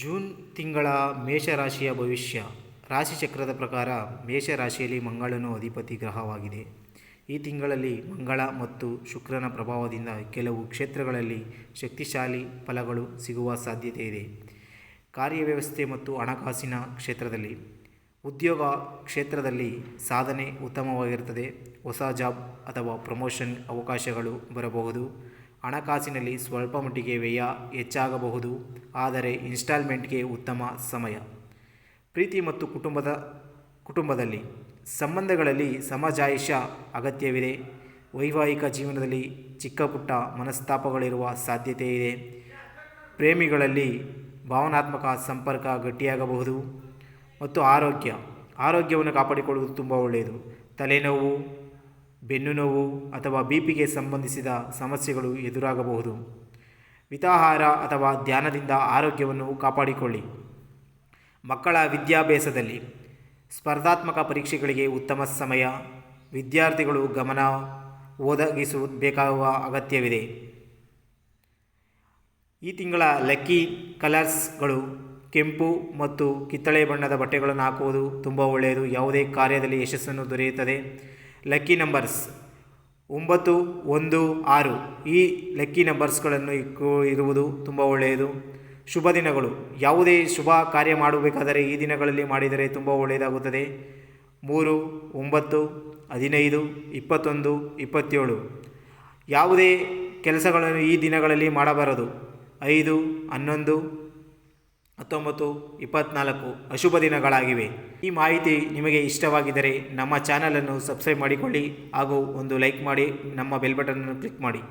June ತಿಂಗಳ ಮೇಷರಾಶಿಯ ಭವಿಷ್ಯ. ರಾಶಿಚಕ್ರದ ಪ್ರಕಾರ ಮೇಷರಾಶಿಯಲ್ಲಿ ಮಂಗಳನು ಅಧಿಪತಿ ಗ್ರಹವಾಗಿದೆ. ಈ ತಿಂಗಳಲ್ಲಿ ಮಂಗಳ ಮತ್ತು ಶುಕ್ರನ ಪ್ರಭಾವದಿಂದ ಕೆಲವು ಕ್ಷೇತ್ರಗಳಲ್ಲಿ ಶಕ್ತಿಶಾಲಿ ಫಲಗಳು ಸಿಗುವ ಸಾಧ್ಯತೆ ಇದೆ. ಕಾರ್ಯವ್ಯವಸ್ಥೆ ಮತ್ತು ಹಣಕಾಸಿನ ಕ್ಷೇತ್ರದಲ್ಲಿ. ಉದ್ಯೋಗ ಕ್ಷೇತ್ರದಲ್ಲಿ ಸಾಧನೆ ಉತ್ತಮವಾಗಿರುತ್ತದೆ. ಹೊಸ ಜಾಬ್ ಅಥವಾ ಪ್ರಮೋಷನ್ ಅವಕಾಶಗಳು ಬರಬಹುದು. ಹಣಕಾಸಿನಲ್ಲಿ ಸ್ವಲ್ಪ ಮಟ್ಟಿಗೆ ವ್ಯಯ ಹೆಚ್ಚಾಗಬಹುದು, ಆದರೆ ಇನ್ಸ್ಟಾಲ್ಮೆಂಟ್ಗೆ ಉತ್ತಮ ಸಮಯ. ಪ್ರೀತಿ ಮತ್ತು ಕುಟುಂಬದ, ಕುಟುಂಬದಲ್ಲಿ ಸಂಬಂಧಗಳಲ್ಲಿ ಸಮಜಾಯಿಷ ಅಗತ್ಯವಿದೆ. ವೈವಾಹಿಕ ಜೀವನದಲ್ಲಿ ಚಿಕ್ಕ ಪುಟ್ಟ ಮನಸ್ತಾಪಗಳಿರುವ ಸಾಧ್ಯತೆ ಇದೆ. ಪ್ರೇಮಿಗಳಲ್ಲಿ ಭಾವನಾತ್ಮಕ ಸಂಪರ್ಕ ಗಟ್ಟಿಯಾಗಬಹುದು. ಮತ್ತು ಆರೋಗ್ಯ, ಆರೋಗ್ಯವನ್ನು ಕಾಪಾಡಿಕೊಳ್ಳುವುದು ತುಂಬ ಒಳ್ಳೆಯದು. ತಲೆನೋವು ಬೆನ್ನು ನೋವು ಅಥವಾ ಬಿ ಪಿಗೆ ಸಂಬಂಧಿಸಿದ ಸಮಸ್ಯೆಗಳು ಎದುರಾಗಬಹುದು. ಮಿತಾಹಾರ ಅಥವಾ ಧ್ಯಾನದಿಂದ ಆರೋಗ್ಯವನ್ನು ಕಾಪಾಡಿಕೊಳ್ಳಿ. ಮಕ್ಕಳ ವಿದ್ಯಾಭ್ಯಾಸದಲ್ಲಿ ಸ್ಪರ್ಧಾತ್ಮಕ ಪರೀಕ್ಷೆಗಳಿಗೆ ಉತ್ತಮ ಸಮಯ, ವಿದ್ಯಾರ್ಥಿಗಳು ಗಮನ ಒದಗಿಸಬೇಕಾಗುವ ಅಗತ್ಯವಿದೆ. ಈ ತಿಂಗಳ ಲಕ್ಕಿ ಕಲರ್ಸ್ಗಳು ಕೆಂಪು ಮತ್ತು ಕಿತ್ತಳೆ ಬಣ್ಣದ ಬಟ್ಟೆಗಳನ್ನು ಹಾಕುವುದು ತುಂಬ ಒಳ್ಳೆಯದು. ಯಾವುದೇ ಕಾರ್ಯದಲ್ಲಿ ಯಶಸ್ಸನ್ನು ದೊರೆಯುತ್ತದೆ. Lucky numbers. ಒಂಬತ್ತು, ಒಂದು, ಆರು. ಈ ಲಕ್ಕಿ ನಂಬರ್ಸ್ಗಳನ್ನು ಇಕ್ಕೋ, ಇರುವುದು ತುಂಬ ಒಳ್ಳೆಯದು. ಶುಭ ದಿನಗಳು. ಯಾವುದೇ ಶುಭ ಕಾರ್ಯ ಮಾಡಬೇಕಾದರೆ ಈ ದಿನಗಳಲ್ಲಿ ಮಾಡಿದರೆ ತುಂಬ ಒಳ್ಳೆಯದಾಗುತ್ತದೆ. ಮೂರು, ಒಂಬತ್ತು, ಹದಿನೈದು, ಇಪ್ಪತ್ತೊಂದು, ಇಪ್ಪತ್ತೇಳು. ಯಾವುದೇ ಕೆಲಸಗಳನ್ನು ಈ ದಿನಗಳಲ್ಲಿ ಮಾಡಬಾರದು. ಐದು, ಹನ್ನೊಂದು ಹತ್ತೊಂಬತ್ತು, ಇಪ್ಪತ್ನಾಲ್ಕು ಅಶುಭ ದಿನಗಳಾಗಿವೆ. ಈ ಮಾಹಿತಿ ನಿಮಗೆ ಇಷ್ಟವಾಗಿದ್ದರೆ ನಮ್ಮ ಚಾನಲನ್ನು ಸಬ್ಸ್ಕ್ರೈಬ್ ಮಾಡಿಕೊಳ್ಳಿ ಹಾಗೂ ಒಂದು ಲೈಕ್ ಮಾಡಿ, ನಮ್ಮ ಬೆಲ್ ಬಟನನ್ನು ಕ್ಲಿಕ್ ಮಾಡಿ.